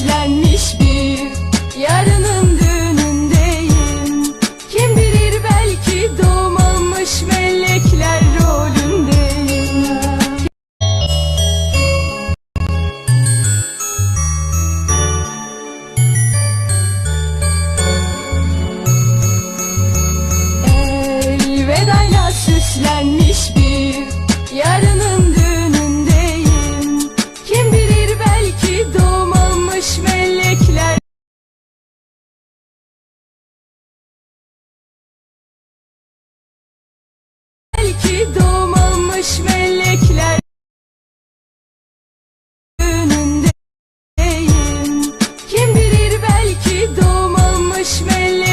Kilitlenmiş bir yarının düğünündeyim. Kim bilir belki doğmamış melekler rolündeyim. Elveda süslenmiş bir Baş melekler önündeyim. Kim bilir belki doğmamış melek